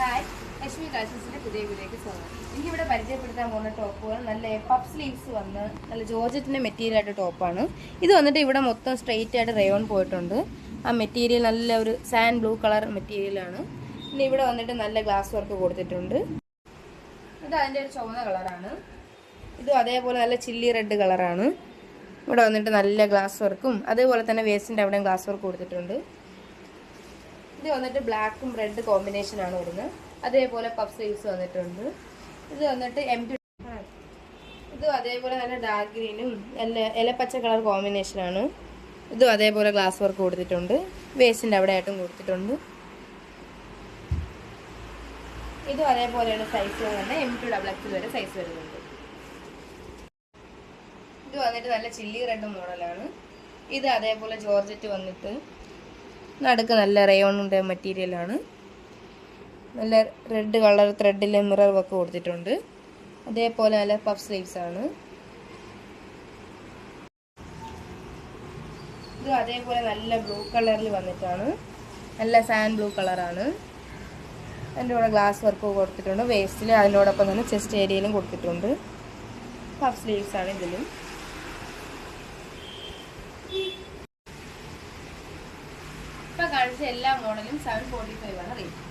Hi Lakshmi കളക്ഷൻസിന്റെ പുതിയ വീഡിയോക്ക് സ്വാഗതം. എനിക്കിവിടെ പരിചയപ്പെടുത്താൻ പോകുന്ന ടോപ്പുകൾ നല്ല പഫ് സ്ലീവ്സ് വന്ന് നല്ല ജോർജറ്റിന്റെ മെറ്റീരിയൽ ആയിട്ട് ടോപ്പാണ് ഇത് വന്നിട്ട് ഇവിടെ മൊത്തം സ്ട്രെയിറ്റ് ആയിട്ട് റയോൺ പോയിട്ടുണ്ട്. ആ മെറ്റീരിയൽ നല്ല ഒരു സാൻഡ് ബ്ലൂ കളർ മെറ്റീരിയലാണ് പിന്നെ ഇവിടെ വന്നിട്ട് നല്ല ഗ്ലാസ് വർക്ക് കൊടുത്തിട്ടുണ്ട്. ഇത് അതിന്റെ ഒരു ചുവന്ന കളറാണ് ഇതും അതേപോലെ നല്ല ചില്ലി റെഡ് കളറാണ് ഇവിടെ വന്നിട്ട് നല്ല ഗ്ലാസ് വർക്കും അതേപോലെ തന്നെ വേസ്റ്റിന്റെ അവിടെയും ഗ്ലാസ് വർക്ക് കൊടുത്തിട്ടുണ്ട്. ഇത് വന്നിട്ട് ബ്ലാക്കും റെഡ് കോമ്പിനേഷൻ ആണ് വരുന്നത്. അതേപോലെ പഫ് സ്ലീവ്സ് വന്നിട്ടുണ്ട്. ഇത് വന്നിട്ട് എം പി ഇത് അതേപോലെ തന്നെ ഡാർക്ക് ഗ്രീനും ഇലപ്പച്ച കളർ കോമ്പിനേഷൻ ആണ്. ഇതും അതേപോലെ ഗ്ലാസ് വർക്ക് കൊടുത്തിട്ടുണ്ട്. വേസ്റ്റിന്റെ അവിടെ ആയിട്ടും കൊടുത്തിട്ടുണ്ട്. ഇതും അതേപോലെയാണ് സൈസ് തന്നെ എം ടു ഡബിൾ എക്സ് വരെ സൈസ് വരുന്നുണ്ട്. ഇത് വന്നിട്ട് നല്ല ചില്ലി റെഡ് മോഡലാണ് ഇത് അതേപോലെ ജോർജറ്റ് വന്നിട്ട് നടുക്ക് നല്ല റയോണിന്റെ മെറ്റീരിയലാണ് നല്ല റെഡ് കളർ ത്രെഡിൽ മിറർ വർക്ക് കൊടുത്തിട്ടുണ്ട്. അതേപോലെ നല്ല പഫ് സ്ലീവ്സ് ആണ്. ഇത് അതേപോലെ നല്ല ബ്ലൂ കളറിൽ വന്നിട്ടാണ്. നല്ല സാൻഡ് ബ്ലൂ കളറാണ് അതിന്റെ കൂടെ ഗ്ലാസ് വർക്ക് കൊടുത്തിട്ടുണ്ട്. വേസ്റ്റിൽ അതിനോടൊപ്പം തന്നെ ചെസ്റ്റ് ഏരിയയിലും കൊടുത്തിട്ടുണ്ട്. പഫ് സ്ലീവ്സ് ആണ് ഇതിലും. കാണിച്ച എല്ലാ മോഡലും സെവൻ ഫോർട്ടി ഫൈവ് ആണ് റേറ്റ്